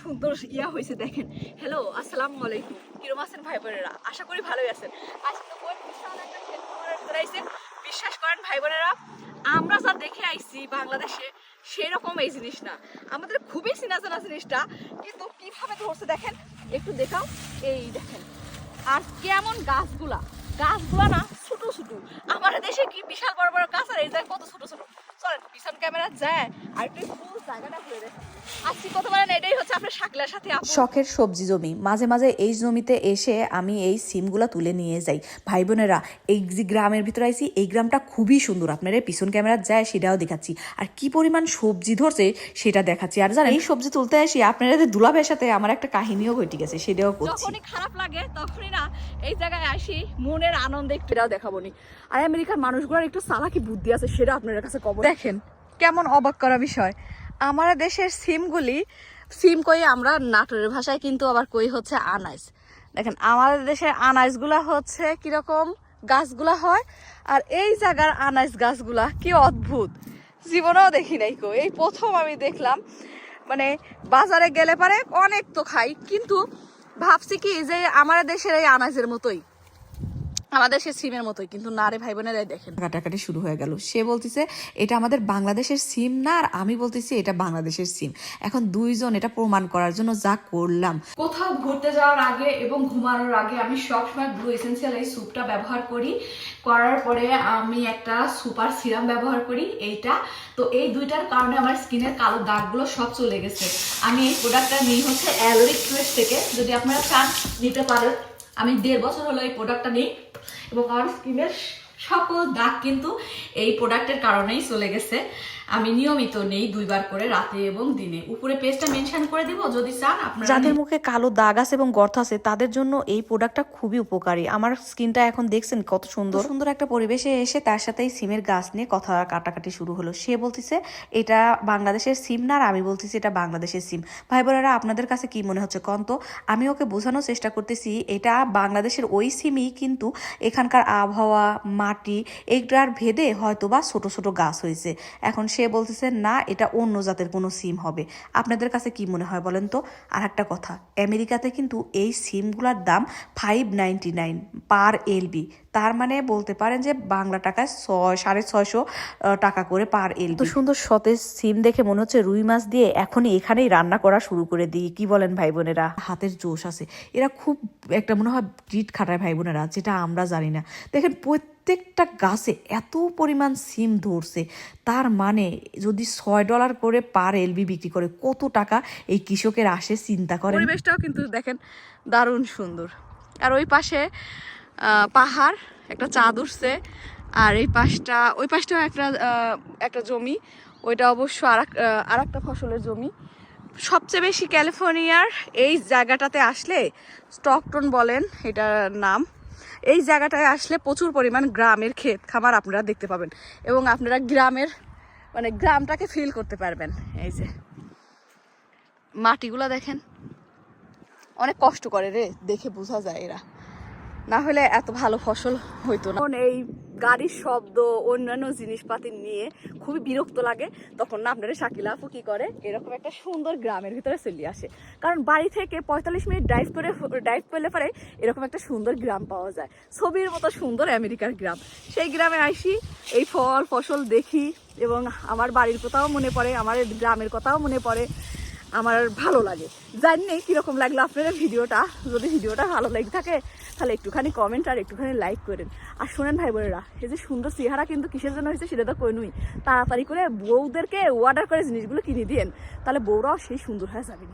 সুন্দর ইয়া হয়েছে, দেখেন। হ্যালো আসসালামু আলাইকুম। কিরম আছেন ভাই বোনেরা? আশা করি ভালোই আছেন। আজকে। বিশ্বাস করেন ভাই বোনেরা, আমরা যা দেখে আইছি বাংলাদেশে সেই রকম এই জিনিস না। আমাদের খুবই চিনা জানা জিনিসটা, কিন্তু কীভাবে ধরছে দেখেন? একটু দেখাও। এই দেখেন। আর কেমন গাছগুলা। গাছগুলা না, ছোট ছোট। আমাদের দেশে কি বিশাল বড় বড় গাছ আর এই জায়গায় কত ছোট ছোট। চলেন, পিছন ক্যামেরা যায়। আর একটু শখের সবজি জমি। মাঝে মাঝে এই জমিতে এসে আমি এই সিমগুলা তুলে নিয়ে যাই। ভাই বোনেরা এই যে গ্রামের ভিতরে আইছি এই গ্রামটা খুবই সুন্দর। আপনারা পিছন ক্যামেরা যায় সেটাও দেখাচ্ছি। আর কি পরিমাণ সবজি ধরছে সেটা দেখাচ্ছি। আর জানেন এই সবজি তুলতে আসি আপনারা দুলাভের সাথে আমার একটা কাহিনীও ঘটে গেছে সেটাও করছি। যখনই খারাপ লাগে তখনই না এই জায়গায় আসি মনের আনন্দে একটু দেখাবো নি। আর আমেরিকার মানুষগুলোর একটু চালাকি বুদ্ধি আছে সেটা আপনার কাছে কব দেখেন কেমন অবাক করা বিষয়। আমার দেশের সিমগুলি, সিম কই আমরা নাটোরের ভাষায় কিন্তু আবার কই হচ্ছে আনাইস। দেখেন, আমাদের দেশের আনাইসগুলা হচ্ছে কীরকম? গাছগুলা হয়। আর এই জায়গার আনাইস গাছগুলা কি অদ্ভুত! জীবনেও দেখি নাই কো এই প্রথম আমি দেখলাম মানে বাজারে গেলে পারে অনেক তো খাই, কিন্তু ভাবছি কি যে আমার দেশের এই আনাজের মতোই। আমাদের দেশের সিমের মতোই কিন্তু না রে ভাই বোনেরাই দেখেন। কাটাকাটি শুরু হয়ে গেল। সে বলতেছে এটা আমাদের বাংলাদেশের সিম না আর আমি বলতেছি এটা বাংলাদেশের সিম। এখন দুইজন এটা প্রমাণ করার জন্য যা করলাম। কোথাও ঘুরতে যাওয়ার আগে এবং ঘুমানোর আগে আমি সবসময় ব্লু এসেন্সিয়াল এই স্যুপটা ব্যবহার করি। করার পরে আমি একটা সুপার সিরাম ব্যবহার করি এইটা। তো এই দুইটার কারণে আমার স্কিনের কালো দাগগুলো সব চলে গেছে। আমি এই প্রোডাক্টটা নিই হচ্ছে অ্যালোরিক ফ্রেশ থেকে। যদি আপনারা চান নিতে পারেন। আমি দেড় বছর হলো এই প্রোডাক্টটা নিই। এবং আমার স্কিনের সকল দাগ কিন্তু এই প্রোডাক্টের কারণেই চলে গেছে। আমি নিয়মিত নেই দুইবার করে রাতে এবং দিনে। উপরে পেজটা মেনশন করে দিব যদি চান আপনারা যাদের মুখে কালো দাগ আছে এবং গর্ত আছে তাদের জন্য এই প্রোডাক্টটা খুবই উপকারী। আমার স্কিনটা এখন দেখছেন কত সুন্দর। সুন্দর একটা পরিবেশে এসে তার সাথে এই সিমের গাছ নিয়ে কথা কাটাকাটি শুরু হলো। সে বলতেছে এটা বাংলাদেশের সিম না? আর আমি বলতেছি এটা বাংলাদেশের সিম। ভাই বোনেরা আপনাদের কাছে কি মনে হচ্ছে কন্ত আমি ওকে বোঝানোর চেষ্টা করতেছি এটা বাংলাদেশের ওই সিমই কিন্তু এখানকার আবহাওয়া মাটি এইটার ভেদে হয়তো বা ছোট ছোট গাছ হয়েছে। এখন সে বলতেছে না এটা অন্য জাতের কোনো সিম হবে। আপনাদের কাছে কি মনে হয় বলেন তো? আর একটা কথা আমেরিকাতে কিন্তু এই সিমগুলোর দাম five ninety nine per LB তার মানে বলতে পারেন যে বাংলা টাকায় ছয় সাড়ে ছয়শো টাকা করে পার এলবি তো সুন্দর সতেজ সিম দেখে মনে হচ্ছে রুই মাছ দিয়ে এখনই এখানেই রান্না করা শুরু করে দিই। কি বলেন ভাই বোনেরা? হাতের জোশ আছে। এরা খুব একটা মনে হয় ব্রিড খাটায় ভাই বোনেরা যেটা আমরা জানি না। দেখেন প্রত্যেকটা গাছে এত পরিমাণ সিম ধরছে। তার মানে যদি ছয় ডলার করে পার এলবি বিক্রি করে, কত টাকা এই কৃষকের আসে চিন্তা করেন? পরিবেশটাও কিন্তু দেখেন দারুণ সুন্দর। আর ওই পাশে পাহাড়, একটা চাঁদ উঠছে। আর এই পাশটা, ওই পাশটাও একটা একটা জমি। ওইটা অবশ্য আর আর একটা ফসলের জমি। সবচেয়ে বেশি ক্যালিফোর্নিয়ার এই জায়গাটাতে আসলে স্টকটন বলেন, এটার নাম। এই জায়গাটায় আসলে প্রচুর পরিমাণ গ্রামের ক্ষেত খামার আপনারা দেখতে পাবেন এবং আপনারা গ্রামের মানে গ্রামটাকে ফিল করতে পারবেন। এই যে মাটিগুলো দেখেন। অনেক কষ্ট করে রে, দেখে বোঝা যায় এরা। না হলে এত ভালো ফসল হইতো না। এই গাড়ির শব্দ, অন্যান্য জিনিসপাতি নিয়ে খুবই বিরক্ত লাগে। তখন না, আপনারা শাকিলা আপু কি করে? এরকম একটা সুন্দর গ্রামের ভিতরে চলে আসে। কারণ বাড়ি থেকে পঁয়তাল্লিশ মিনিট ড্রাইভ করে ড্রাইভ করলে পরে এরকম একটা সুন্দর গ্রাম পাওয়া যায়। ছবির মতো সুন্দর আমেরিকার গ্রাম। সেই গ্রামে আসি এই ফল, ফসল দেখি এবং আমার বাড়ির কথাও মনে পড়ে, আমার গ্রামের কথাও মনে পড়ে। আমার ভালো লাগে। জানি কীরকম লাগল আপনাদের ভিডিওটা? যদি ভিডিওটা ভালো লেগে থাকে, তাহলে একটুখানি কমেন্ট আর একটুখানি লাইক করেন। আর শোনেন ভাই বোনেরা এই যে সুন্দর চেহারা কিন্তু কিসের জন্য হয়েছে সেটা তো কইনুই তাড়াতাড়ি করে বউদেরকে অর্ডার করে জিনিসগুলো কিনে দিয়েন। তাহলে বউরাও সেই সুন্দর হয়ে যাবে।